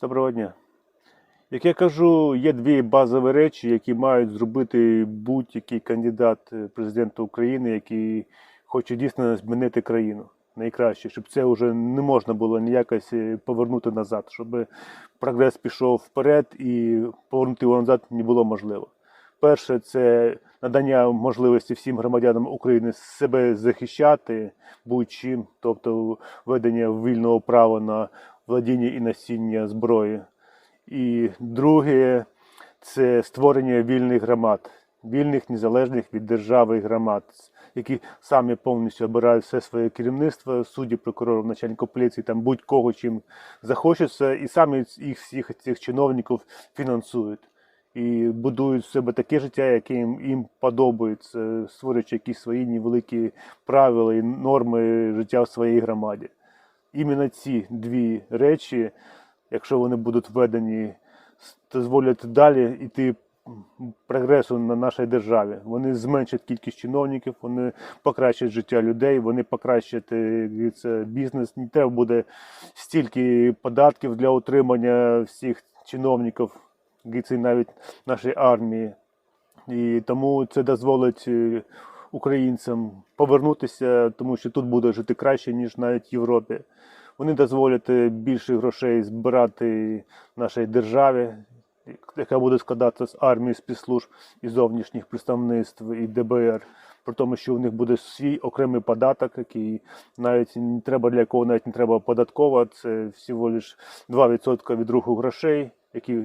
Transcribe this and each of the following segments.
Доброго дня. Як я кажу, є дві базові речі, які мають зробити будь-який кандидат е, президента України, який хоче дійсно змінити країну найкраще, щоб це вже не можна було ніякось е, повернути назад, щоб прогрес пішов вперед і повернути його назад не було можливо. Перше, це надання можливості всім громадянам України себе захищати будь-чим, тобто введення вільного права на владіння і носіння зброї. І друге це створення вільних громад, вільних, незалежних від держави громад, які самі повністю обирають все своє керівництво, судді, прокурорів, начальників поліції, там будь-кого чим захочеться, і самі їх всіх цих чиновників фінансують. І будують в себе таке життя, яке їм, їм подобається, створюючи якісь свої невеликі правила і норми життя в своїй громаді. Іменно ці дві речі, якщо вони будуть введені, дозволять далі йти прогресу на нашій державі. Вони зменшать кількість чиновників, вони покращать життя людей, вони покращать е, говориться, бізнес. Не треба буде стільки податків для утримання всіх чиновників, говориться, навіть нашої армії. І тому це дозволить е, українцям повернутися, тому що тут буде жити краще, ніж навіть в Європі. Вони дозволять е, більше грошей збирати нашій державі, яка буде складатися з армії, спецслужб і зовнішніх представництв і ДБР. При тому, що у них буде свій окремий податок, який навіть не треба для якого навіть не треба податкова, це всього лиш 2% від руху грошей, які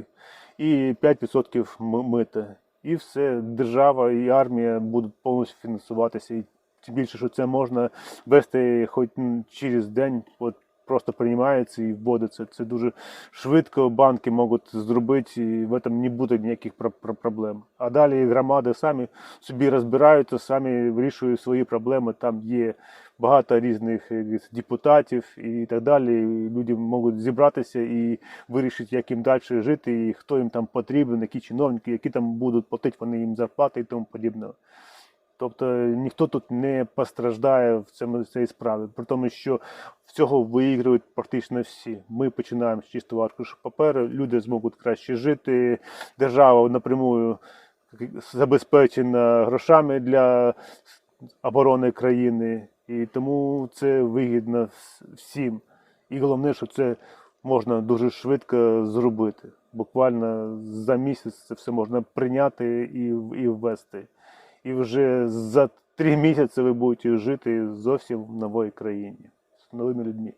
і 5% м- мита. І все, держава і армія будуть повністю фінансуватися. І тим більше, що це можна вести хоч через день, от просто приймається і вводиться. Це дуже швидко банки можуть зробити, і в цьому не буде ніяких про- про- проблем. А далі громади самі собі розбираються, самі вирішують свої проблеми. Там є багато різних депутатів і так далі. Люди можуть зібратися і вирішити, як їм далі жити, і хто їм там потрібен, які чиновники, які там будуть платити вони їм зарплати і тому подібне. Тобто ніхто тут не постраждає в цьому цій справі, при тому, що в цього виіграють практично всі. Ми починаємо з чистого аркушу паперу, люди зможуть краще жити, держава напрямую забезпечена грошами для оборони країни, і тому це вигідно всім. І головне, що це можна дуже швидко зробити. Буквально за місяць це все можна прийняти і, і ввести. І вже за три місяці ви будете жити зовсім в новій країні з новими людьми.